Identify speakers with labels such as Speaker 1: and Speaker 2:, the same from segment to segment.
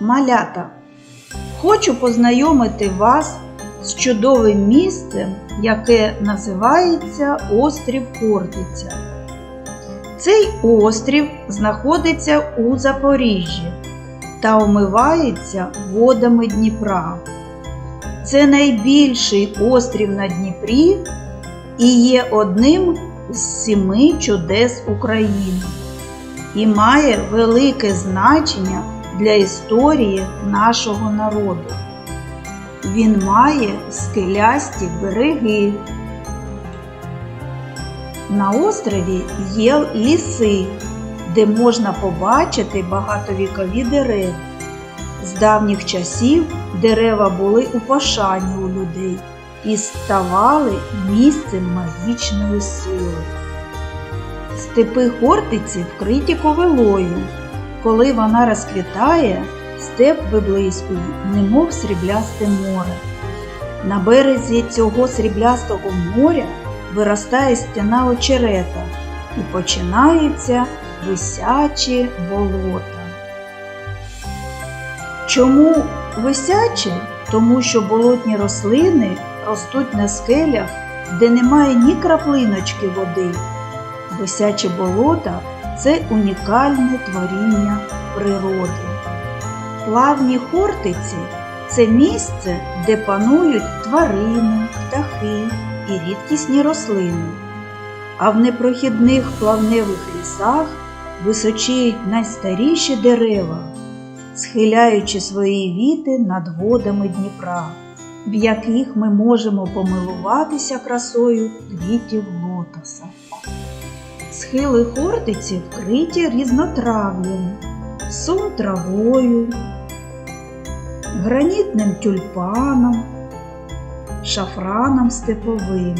Speaker 1: Малята, хочу познайомити вас з чудовим місцем, яке називається Острів Хортиця. Цей острів знаходиться у Запоріжжі та омивається водами Дніпра. Це найбільший острів на Дніпрі і є одним з семи чудес України і має велике значення для історії нашого народу. Він має скелясті береги. На острові є ліси, де можна побачити багатовікові дерева. З давніх часів дерева були у пошані у людей і ставали місцем магічної сили. Степи Хортиці вкриті ковилою. Коли вона розквітає, степ виблискує, немов сріблясте море. На березі цього сріблястого моря виростає стіна очерета і починаються висячі болота. Чому висячі? Тому що болотні рослини ростуть на скелях, де немає ні краплиночки води. Висячі болота це унікальне творіння природи. Плавні хортиці це місце, де панують тварини, птахи і рідкісні рослини. А в непрохідних плавневих лісах височіють найстаріші дерева, схиляючи свої віти над водами Дніпра, в яких ми можемо помилуватися красою квітів лотоса. Схили хортиці вкриті різнотрав'ям, сум травою, гранітним тюльпаном, шафраном степовим.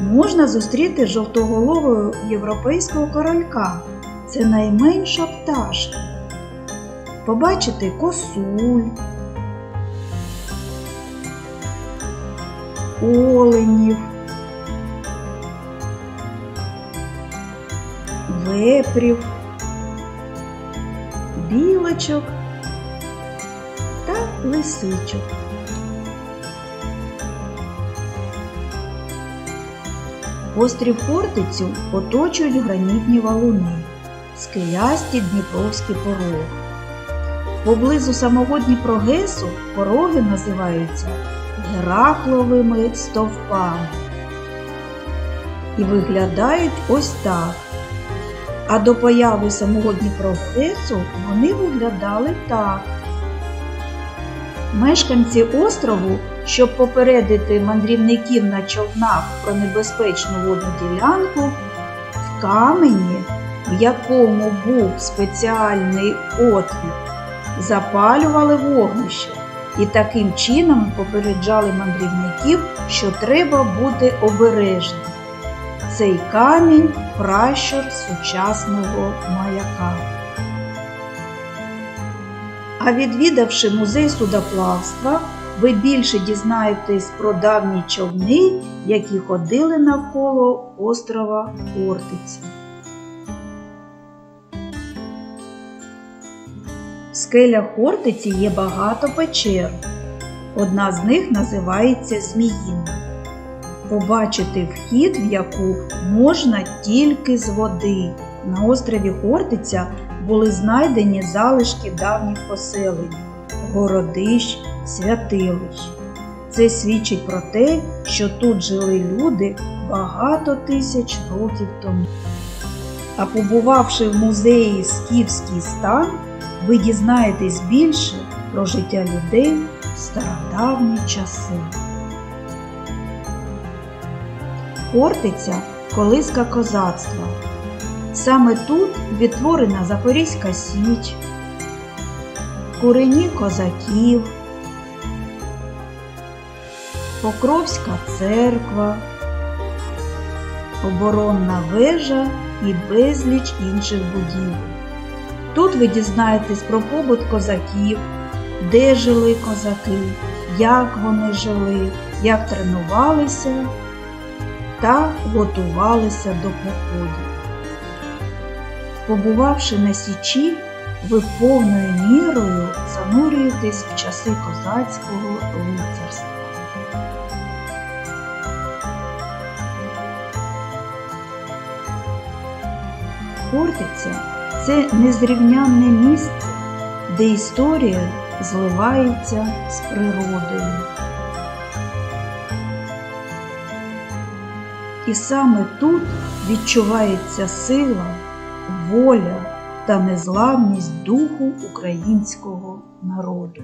Speaker 1: Можна зустріти жовтоголового європейського королька. Це найменша пташка. Побачити косуль, оленів, вепрів, білочок та лисичок. Острів Хортицю оточують гранітні валуни, скелясті дніпровські пороги. Поблизу самого Дніпрогесу пороги називаються Геракловими стовпами і виглядають ось так. А до появи самого Дніпрогесу вони виглядали так. Мешканці острову, щоб попередити мандрівників на човнах про небезпечну водну ділянку, в камені, в якому був спеціальний отвір, запалювали вогнище і таким чином попереджали мандрівників, що треба бути обережним. Цей камінь пращур сучасного маяка. А відвідавши музей судоплавства, ви більше дізнаєтесь про давні човни, які ходили навколо острова Хортиця. В скелях Хортиці є багато печер. Одна з них називається Зміїна. Побачити вхід, в яку можна тільки з води. На острові Хортиця були знайдені залишки давніх поселень, городищ, святилищ. Це свідчить про те, що тут жили люди багато тисяч років тому. А побувавши в музеї Скіфський стан, ви дізнаєтесь більше про життя людей в стародавні часи. Хортиця колиска козацтва. Саме тут відтворена Запорізька Січ, курені козаків, Покровська церква, оборонна вежа і безліч інших будівель. Тут ви дізнаєтесь про побут козаків, де жили козаки, як вони жили, як тренувалися та готувалися до походів. Побувавши на Січі, ви повною мірою занурюєтесь в часи козацького лицарства. Хортиця це незрівнянне місце, де історія зливається з природою. І саме тут відчувається сила, воля та незламність духу українського народу.